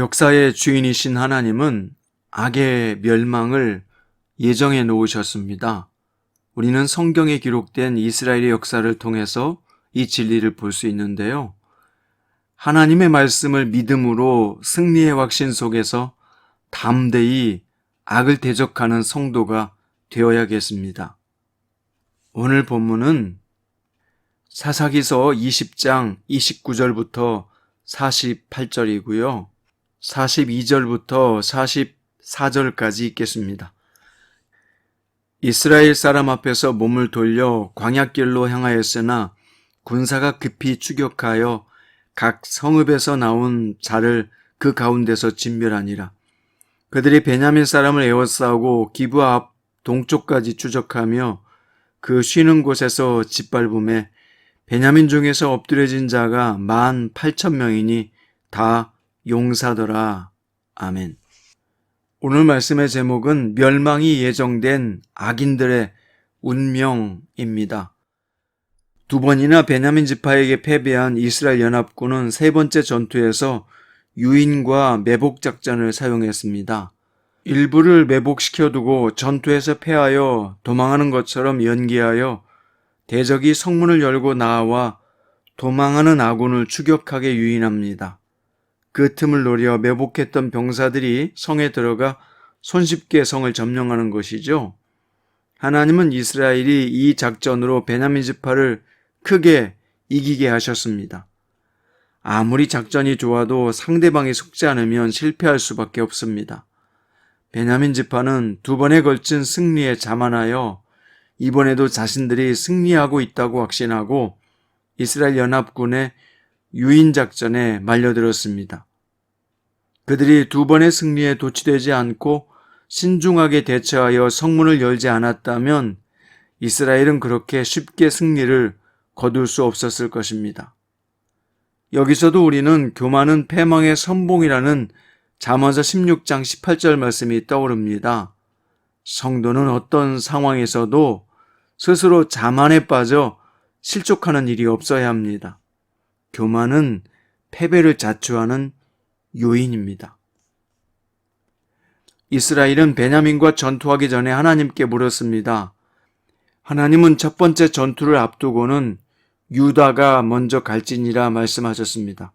역사의 주인이신 하나님은 악의 멸망을 예정해 놓으셨습니다. 우리는 성경에 기록된 이스라엘의 역사를 통해서 이 진리를 볼 수 있는데요. 하나님의 말씀을 믿음으로 승리의 확신 속에서 담대히 악을 대적하는 성도가 되어야겠습니다. 오늘 본문은 사사기서 20장 29절부터 48절이고요. 42절부터 44절까지 있겠습니다. 이스라엘 사람 앞에서 몸을 돌려 광야길로 향하였으나 군사가 급히 추격하여 각 성읍에서 나온 자를 그 가운데서 진멸하니라. 그들이 베냐민 사람을 에워싸고 기부아 앞 동쪽까지 추적하며 그 쉬는 곳에서 짓밟음에 베냐민 중에서 엎드려진 자가 만 팔천 명이니 다 용사더라. 아멘. 오늘 말씀의 제목은 멸망이 예정된 악인들의 운명입니다. 두 번이나 베냐민 지파에게 패배한 이스라엘 연합군은 세 번째 전투에서 유인과 매복 작전을 사용했습니다. 일부를 매복시켜두고 전투에서 패하여 도망하는 것처럼 연기하여 대적이 성문을 열고 나와 도망하는 아군을 추격하게 유인합니다. 그 틈을 노려 매복했던 병사들이 성에 들어가 손쉽게 성을 점령하는 것이죠. 하나님은 이스라엘이 이 작전으로 베냐민 지파를 크게 이기게 하셨습니다. 아무리 작전이 좋아도 상대방이 속지 않으면 실패할 수밖에 없습니다. 베냐민 지파는 두 번에 걸친 승리에 자만하여 이번에도 자신들이 승리하고 있다고 확신하고 이스라엘 연합군의 유인 작전에 말려들었습니다. 그들이 두 번의 승리에 도취되지 않고 신중하게 대처하여 성문을 열지 않았다면 이스라엘은 그렇게 쉽게 승리를 거둘 수 없었을 것입니다. 여기서도 우리는 교만은 패망의 선봉이라는 잠언서 16장 18절 말씀이 떠오릅니다. 성도는 어떤 상황에서도 스스로 자만에 빠져 실족하는 일이 없어야 합니다. 교만은 패배를 자초하는 요인입니다. 이스라엘은 베냐민과 전투하기 전에 하나님께 물었습니다. 하나님은 첫 번째 전투를 앞두고는 유다가 먼저 갈지니라 말씀하셨습니다.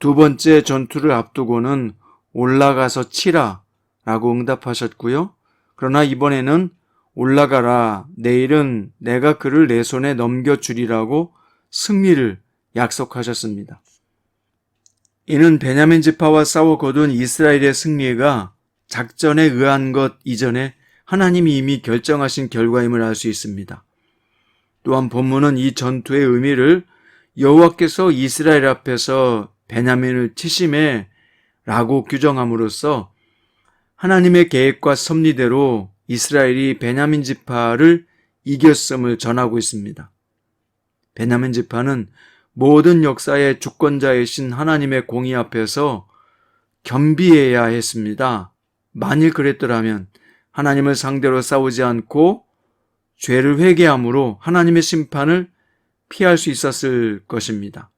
두 번째 전투를 앞두고는 올라가서 치라 라고 응답하셨고요. 그러나 이번에는 올라가라. 내일은 내가 그를 내 손에 넘겨주리라고 승리를 약속하셨습니다. 이는 베냐민 지파와 싸워 거둔 이스라엘의 승리가 작전에 의한 것 이전에 하나님이 이미 결정하신 결과임을 알 수 있습니다. 또한 본문은 이 전투의 의미를 여호와께서 이스라엘 앞에서 베냐민을 치심해 라고 규정함으로써 하나님의 계획과 섭리대로 이스라엘이 베냐민 지파를 이겼음을 전하고 있습니다. 베냐민 지파는 모든 역사의 주권자이신 하나님의 공의 앞에서 겸비해야 했습니다. 만일 그랬더라면 하나님을 상대로 싸우지 않고 죄를 회개함으로 하나님의 심판을 피할 수 있었을 것입니다.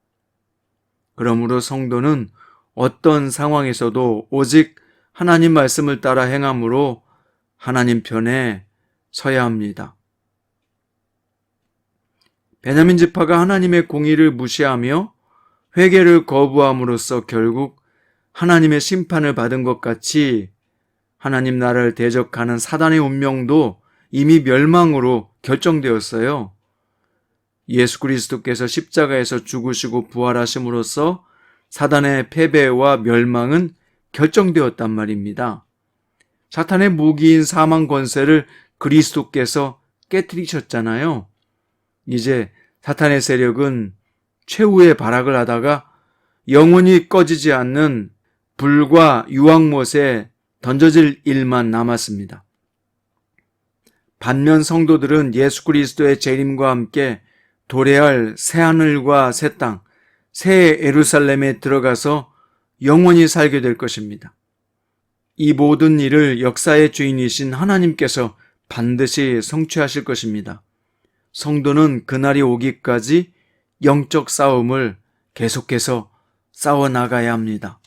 그러므로 성도는 어떤 상황에서도 오직 하나님 말씀을 따라 행함으로 하나님 편에 서야 합니다. 베냐민 지파가 하나님의 공의를 무시하며 회개를 거부함으로써 결국 하나님의 심판을 받은 것 같이 하나님 나라를 대적하는 사단의 운명도 이미 멸망으로 결정되었어요. 예수 그리스도께서 십자가에서 죽으시고 부활하심으로써 사단의 패배와 멸망은 결정되었단 말입니다. 사탄의 무기인 사망 권세를 그리스도께서 깨뜨리셨잖아요. 이제 사탄의 세력은 최후의 발악을 하다가 영원히 꺼지지 않는 불과 유황못에 던져질 일만 남았습니다. 반면 성도들은 예수 그리스도의 재림과 함께 도래할 새 하늘과 새 땅, 새 에루살렘에 들어가서 영원히 살게 될 것입니다. 이 모든 일을 역사의 주인이신 하나님께서 반드시 성취하실 것입니다. 성도는 그날이 오기까지 영적 싸움을 계속해서 싸워나가야 합니다.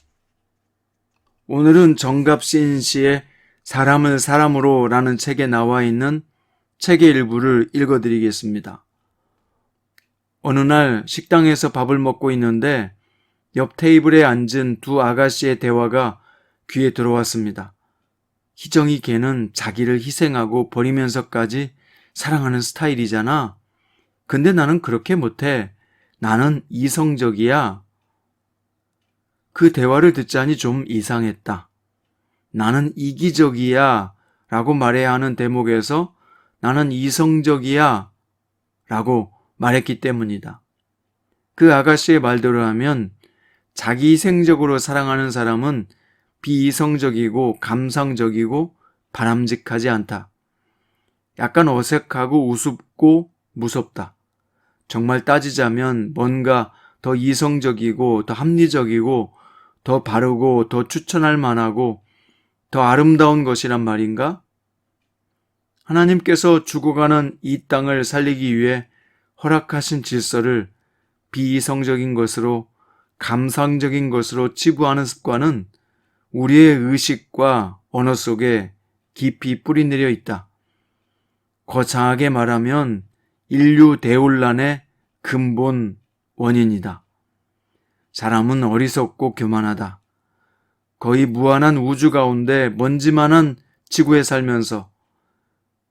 오늘은 정갑신 씨의 사람을 사람으로 라는 책에 나와 있는 책의 일부를 읽어드리겠습니다. 어느 날 식당에서 밥을 먹고 있는데 옆 테이블에 앉은 두 아가씨의 대화가 귀에 들어왔습니다. 희정이 걔는 자기를 희생하고 버리면서까지 사랑하는 스타일이잖아. 근데 나는 그렇게 못해. 나는 이성적이야. 그 대화를 듣자니 좀 이상했다. 나는 이기적이야 라고 말해야 하는 대목에서 나는 이성적이야 라고 말했기 때문이다. 그 아가씨의 말대로 하면 자기 희생적으로 사랑하는 사람은 비이성적이고 감상적이고 바람직하지 않다. 약간 어색하고 우습고 무섭다. 정말 따지자면 뭔가 더 이성적이고 더 합리적이고 더 바르고 더 추천할 만하고 더 아름다운 것이란 말인가? 하나님께서 죽어가는 이 땅을 살리기 위해 허락하신 질서를 비이성적인 것으로 감상적인 것으로 치부하는 습관은 우리의 의식과 언어 속에 깊이 뿌리내려 있다. 거창하게 말하면 인류 대혼란의 근본 원인이다. 사람은 어리석고 교만하다. 거의 무한한 우주 가운데 먼지만한 지구에 살면서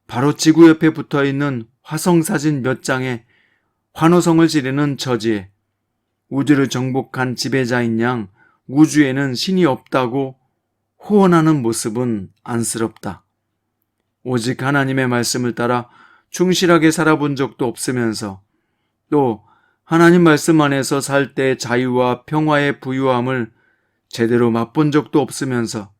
바로 지구 옆에 붙어 있는 화성 사진 몇 장에 환호성을 지르는 처지에 우주를 정복한 지배자인 양 우주에는 신이 없다고 호언하는 모습은 안쓰럽다. 오직 하나님의 말씀을 따라 충실하게 살아본 적도 없으면서 또 하나님 말씀 안에서 살 때 자유와 평화의 부유함을 제대로 맛본 적도 없으면서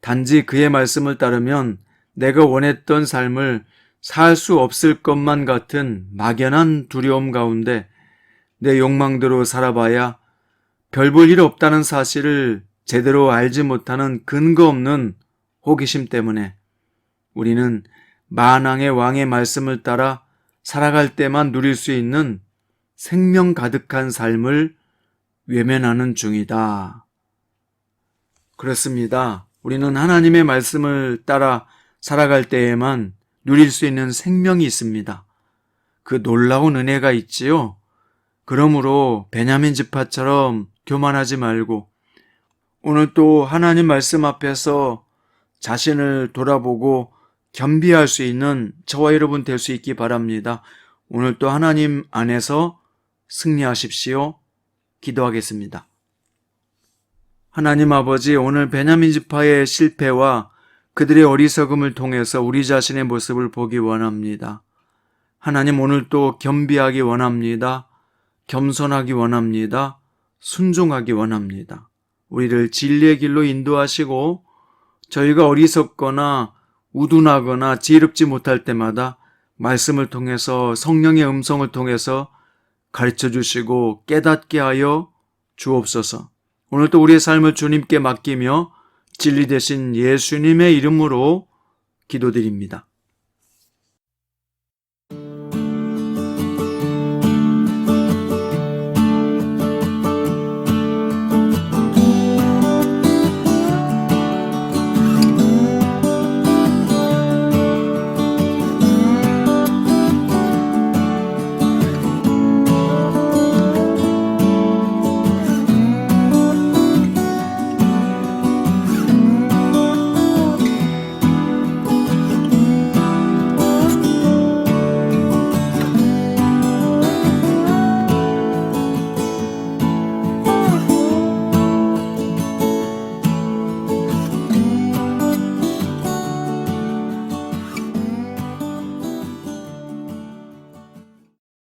단지 그의 말씀을 따르면 내가 원했던 삶을 살 수 없을 것만 같은 막연한 두려움 가운데 내 욕망대로 살아봐야 별 볼 일 없다는 사실을 제대로 알지 못하는 근거 없는 호기심 때문에 우리는 만왕의 왕의 말씀을 따라 살아갈 때만 누릴 수 있는 생명 가득한 삶을 외면하는 중이다. 그렇습니다. 우리는 하나님의 말씀을 따라 살아갈 때에만 누릴 수 있는 생명이 있습니다. 그 놀라운 은혜가 있지요. 그러므로 베냐민 지파처럼 교만하지 말고 오늘 또 하나님 말씀 앞에서 자신을 돌아보고 겸비할 수 있는 저와 여러분 될 수 있기 바랍니다. 오늘 또 하나님 안에서 승리하십시오. 기도하겠습니다. 하나님 아버지, 오늘 베냐민 지파의 실패와 그들의 어리석음을 통해서 우리 자신의 모습을 보기 원합니다. 하나님 오늘 또 겸비하기 원합니다. 겸손하기 원합니다. 순종하기 원합니다. 우리를 진리의 길로 인도하시고 저희가 어리석거나 우둔하거나 지혜롭지 못할 때마다 말씀을 통해서 성령의 음성을 통해서 가르쳐 주시고 깨닫게 하여 주옵소서. 오늘도 우리의 삶을 주님께 맡기며 진리 대신 예수님의 이름으로 기도드립니다.